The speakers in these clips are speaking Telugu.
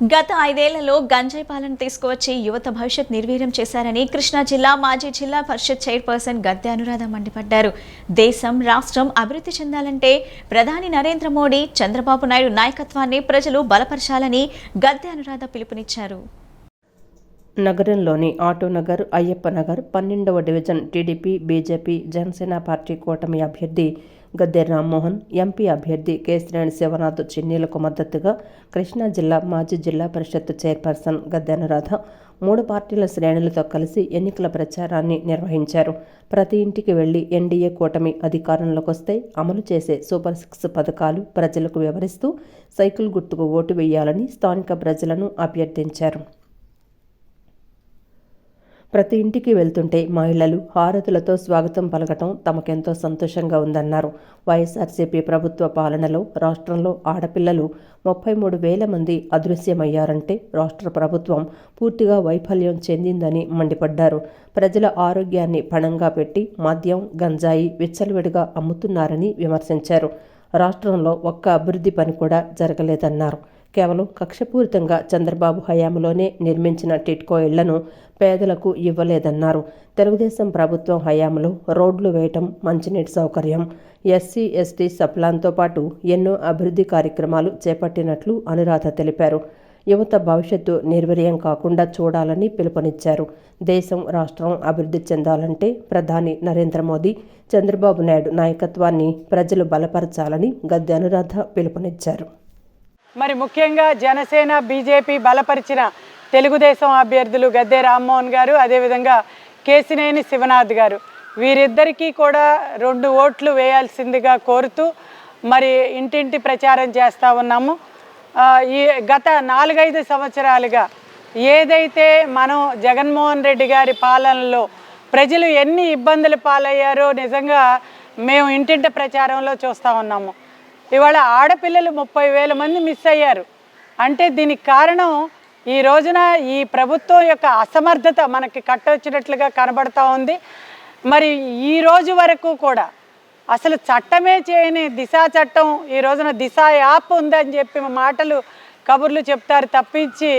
గత ఐదేళ్ళలో గంజాయి పాలన తీసుకువచ్చి యువత భవిష్యత్ నిర్వీర్యం చేశారని కృష్ణా జిల్లా మాజీ జిల్లా పరిషత్ చైర్పర్సన్ గద్దె అనురాధ మండిపడ్డారు. దేశం రాష్ట్రం అభివృద్ధి చెందాలంటే ప్రధాని నరేంద్ర మోడీ చంద్రబాబు నాయుడు నాయకత్వాన్ని ప్రజలు బలపరచాలని గద్దె అనురాధ పిలుపునిచ్చారు. నగరంలోని ఆటోనగర్ అయ్యప్ప నగర్ పన్నెండవ division TDP BJP Janasena party కూటమి అభ్యర్థి గద్దె రామ్మోహన్ ఎంపీ అభ్యర్థి కేసినేని శివనాథ్ చిన్నీలకు మద్దతుగా కృష్ణా జిల్లా మాజీ జిల్లా పరిషత్ చైర్పర్సన్ గద్దె అనురాధ మూడు పార్టీల శ్రేణులతో కలిసి ఎన్నికల ప్రచారాన్ని నిర్వహించారు. ప్రతి ఇంటికి వెళ్ళి ఎన్డీఏ కూటమి అధికారంలోకి వస్తే అమలు చేసే సూపర్ సిక్స్ పథకాలు ప్రజలకు వివరిస్తూ సైకిల్ గుర్తుకు ఓటు వేయాలని స్థానిక ప్రజలను అభ్యర్థించారు. ప్రతి ఇంటికి వెళ్తుంటే మహిళలు హారతులతో స్వాగతం పలకటం తమకెంతో సంతోషంగా ఉందన్నారు. వైఎస్ఆర్సీపీ ప్రభుత్వ పాలనలో రాష్ట్రంలో ఆడపిల్లలు ముప్పై మూడు వేల మంది అదృశ్యమయ్యారంటే రాష్ట్ర ప్రభుత్వం పూర్తిగా వైఫల్యం చెందిందని మండిపడ్డారు. ప్రజల ఆరోగ్యాన్ని పణంగా పెట్టి మద్యం గంజాయి విచ్చలవిడిగా అమ్ముతున్నారని విమర్శించారు. రాష్ట్రంలో ఒక్క అభివృద్ధి పని కూడా జరగలేదన్నారు. కేవలం కక్షపూరితంగా చంద్రబాబు హయాంలోనే నిర్మించిన టిట్కో ఇళ్ళను పేదలకు ఇవ్వలేదన్నారు. తెలుగుదేశం ప్రభుత్వం హయాంలో రోడ్లు వేయటం మంచినీటి సౌకర్యం. ఎస్సీ ఎస్టీ సప్లాన్తో పాటు ఎన్నో అభివృద్ధి కార్యక్రమాలు చేపట్టినట్లు అనురాధ తెలిపారు. యువత భవిష్యత్తు నిర్వీర్యం కాకుండా చూడాలని పిలుపునిచ్చారు. దేశం రాష్ట్రం అభివృద్ధి చెందాలంటే ప్రధాని నరేంద్ర మోదీ చంద్రబాబు నాయుడు నాయకత్వాన్ని ప్రజలు బలపరచాలని గద్దె అనురాధ పిలుపునిచ్చారు. మరి ముఖ్యంగా జనసేన బీజేపీ బలపరిచిన తెలుగుదేశం అభ్యర్థులు గద్దె రామ్మోహన్ గారు అదేవిధంగా కేసినేని శివనాథ్ గారు. వీరిద్దరికీ కూడా రెండు ఓట్లు వేయాల్సిందిగా కోరుతూ మరి ఇంటింటి ప్రచారం చేస్తూ ఉన్నాము. ఈ గత నాలుగైదు సంవత్సరాలుగా ఏదైతే మనం జగన్మోహన్ రెడ్డి గారి పాలనలో ప్రజలు ఎన్ని ఇబ్బందులు పాలయ్యారో నిజంగా మేము ఇంటింటి ప్రచారంలో చూస్తూ ఉన్నాము. ఇవాళ ఆడపిల్లలు ముప్పై వేల మంది మిస్ అయ్యారు. అంటే దీనికి కారణం ఈ రోజున ఈ ప్రభుత్వం యొక్క అసమర్థత మనకి కట్టొచ్చినట్లుగా కనబడతా ఉంది. మరి ఈ రోజు వరకు కూడా అసలు చట్టమే చేయని దిశా చట్టం ఈ రోజున దిశ యాప్ ఉందని చెప్పి మాటలు కబుర్లు చెప్తారు తప్పించి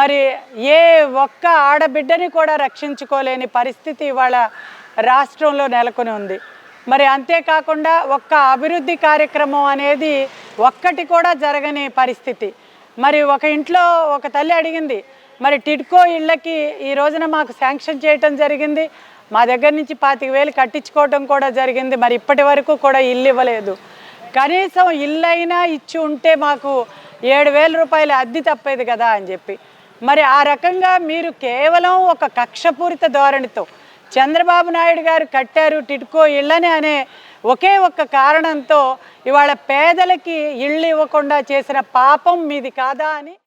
మరి ఏ ఒక్క ఆడబిడ్డని కూడా రక్షించుకోలేని పరిస్థితి ఇవాళ రాష్ట్రంలో నెలకొని ఉంది. మరి అంతేకాకుండా ఒక్క అభివృద్ధి కార్యక్రమం అనేది ఒక్కటి కూడా జరగని పరిస్థితి. మరి ఒక ఇంట్లో ఒక తల్లి అడిగింది మరి టిడ్కో ఇళ్ళకి ఈ రోజున మాకు శాంక్షన్ చేయటం జరిగింది మా దగ్గర నుంచి పాతిక వేలు కట్టించుకోవటం కూడా జరిగింది మరి ఇప్పటి వరకు కూడా ఇల్లు ఇవ్వలేదు. కనీసం ఇల్లైనా ఇచ్చి ఉంటే మాకు ఏడు వేల రూపాయలు అద్దె తప్పేది కదా అని చెప్పి. మరి ఆ రకంగా మీరు కేవలం ఒక కక్షపూరిత ధోరణితో చంద్రబాబు నాయుడు గారు కట్టారు టిట్కో ఇళ్ళని అనే ఒకే ఒక్క కారణంతో ఇవాళ పేదలకి ఇళ్ళు ఇవ్వకుండా చేసిన పాపం మీది కాదా అని